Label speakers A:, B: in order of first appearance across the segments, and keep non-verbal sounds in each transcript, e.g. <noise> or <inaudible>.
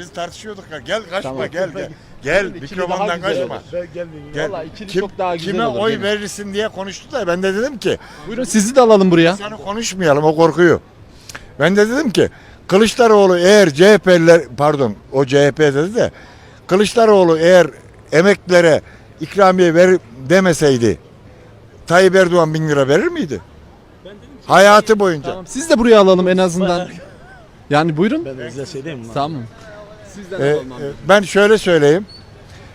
A: biz tartışıyorduk ya. Gel kaçma
B: Tamam.
A: gel gel. Gel
B: İkili
A: mikrofondan
B: güzel
A: kaçma.
B: olur.
A: Gel.
B: Vallahi ikili çok daha güzel
A: kime
B: olur,
A: oy
B: gelin.
A: verirsin diye konuştu da ben de dedim ki
B: Buyurun sizi de alalım buraya.
A: sana konuşmayalım o korkuyor. Ben de dedim ki Kılıçdaroğlu eğer CHP'liler pardon o CHP dedi de Kılıçdaroğlu eğer emeklilere ikramiye ver demeseydi Tayyip Erdoğan bin lira verir miydi? Hayatı boyunca.
B: Tamam, siz de buraya alalım en azından. Yani buyurun.
C: Ben de size söyleyeyim mi?
B: Tamam. Sizden
A: Ee, e, ben şöyle söyleyeyim.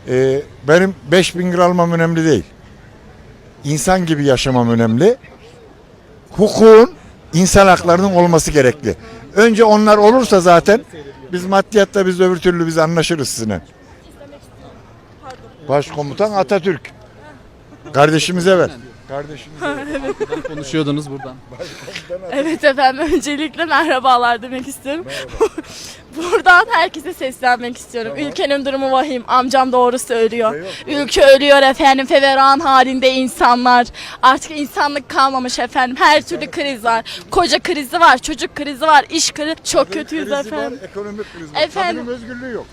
A: Ee, benim 5000 lira almam önemli değil. İnsan gibi yaşamam önemli. Hukukun, insan haklarının olması gerekli. Önce onlar olursa zaten biz maddiyatta biz öbür türlü biz anlaşırız sizinle. Başkomutan Atatürk. Kardeşimize ver. Kardeşimize ver. <laughs>
B: Konuşuyordunuz buradan.
D: Evet efendim öncelikle merhabalar demek istiyorum. <laughs> Buradan herkese seslenmek istiyorum. Ülkenin durumu vahim. Amcam doğru söylüyor. Ülke ölüyor efendim. Feveran halinde insanlar. Artık insanlık kalmamış efendim. Her türlü kriz var. Koca krizi var. Çocuk krizi var. iş krizi. Çok kötüyüz
A: Krizi
D: efendim.
A: Var, ekonomik kriz var.
D: Efendim?
A: Kadının özgürlüğü yok.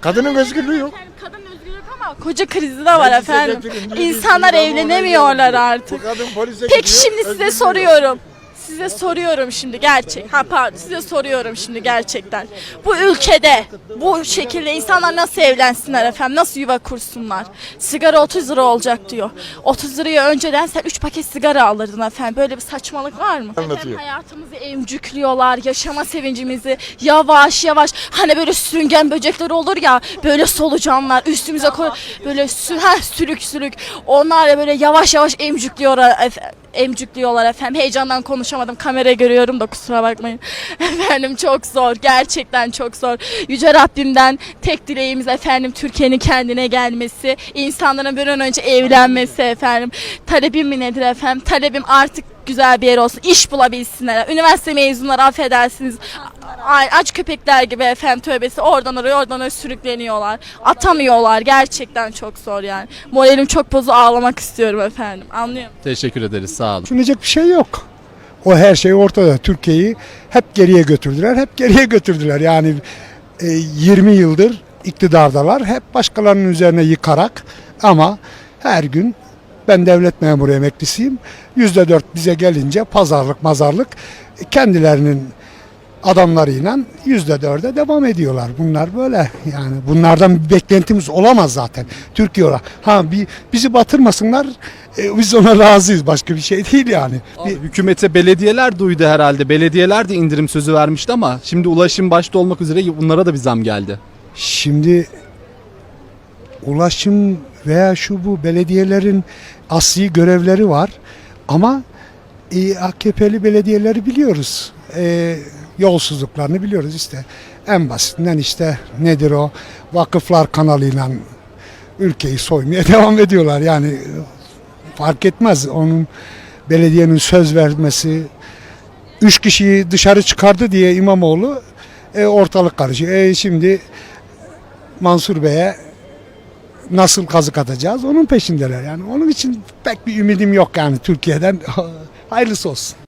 A: Kadının özgürlüğü yok.
D: Efendim, Kadın özgürlük ama koca krizi de var efendim. İnsanlar evlenemiyorlar artık.
A: Kadın
D: Peki şimdi size
A: özgürlüğü
D: soruyorum. Size soruyorum şimdi gerçek. Ha pardon size soruyorum şimdi gerçekten. Bu ülkede bu şekilde insanlar nasıl evlensinler efendim? Nasıl yuva kursunlar? Sigara 30 lira olacak diyor. 30 liraya önceden sen 3 paket sigara alırdın efendim. Böyle bir saçmalık var mı? Efendim
A: Anlatıyor.
D: hayatımızı emcükliyorlar. Yaşama sevincimizi yavaş yavaş hani böyle sürüngen böcekler olur ya böyle solucanlar üstümüze koy böyle sü ha, sülük sülük onlar da böyle yavaş yavaş emcükliyorlar efe- emcükliyorlar efendim. Heyecandan konuşamadım. Kamera görüyorum da kusura bakmayın. <laughs> Efendim çok zor. Gerçekten çok zor. Yüce Rabbimden tek dileğimiz efendim Türkiye'nin kendine gelmesi. insanların bir an önce evlenmesi efendim. Talebim mi nedir efendim? Talebim artık güzel bir yer olsun. İş bulabilsinler. Üniversite mezunları affedersiniz. Ay, aç köpekler gibi efendim tövbesi oradan oraya oradan oraya sürükleniyorlar. Atamıyorlar. Gerçekten çok zor yani. Moralim çok bozu ağlamak istiyorum efendim. Anlıyor musun?
B: Teşekkür ederiz. Sağ olun.
E: Düşünecek bir şey yok. O her şey ortada. Türkiye'yi hep geriye götürdüler. Hep geriye götürdüler. Yani e, 20 yıldır iktidardalar. Hep başkalarının üzerine yıkarak ama her gün ben devlet memuru emeklisiyim. Yüzde dört bize gelince pazarlık mazarlık kendilerinin adamlarıyla yüzde dörde devam ediyorlar. Bunlar böyle yani bunlardan bir beklentimiz olamaz zaten. Türkiye olarak. Ha bir, bizi batırmasınlar e, biz ona razıyız. Başka bir şey değil yani.
B: Abi,
E: Bir-
B: hükümete belediyeler duydu herhalde. Belediyeler de indirim sözü vermişti ama şimdi ulaşım başta olmak üzere bunlara da bir zam geldi.
E: Şimdi ulaşım veya şu bu belediyelerin asli görevleri var ama e, AKP'li belediyeleri biliyoruz. E, yolsuzluklarını biliyoruz işte. En basitinden işte nedir o vakıflar kanalıyla ülkeyi soymaya <laughs> devam ediyorlar. Yani fark etmez onun belediyenin söz vermesi üç kişiyi dışarı çıkardı diye İmamoğlu e, ortalık karışıyor. E, şimdi Mansur Bey'e nasıl kazık atacağız onun peşindeler. Yani onun için pek bir ümidim yok yani Türkiye'den. <laughs> Hayırlısı olsun.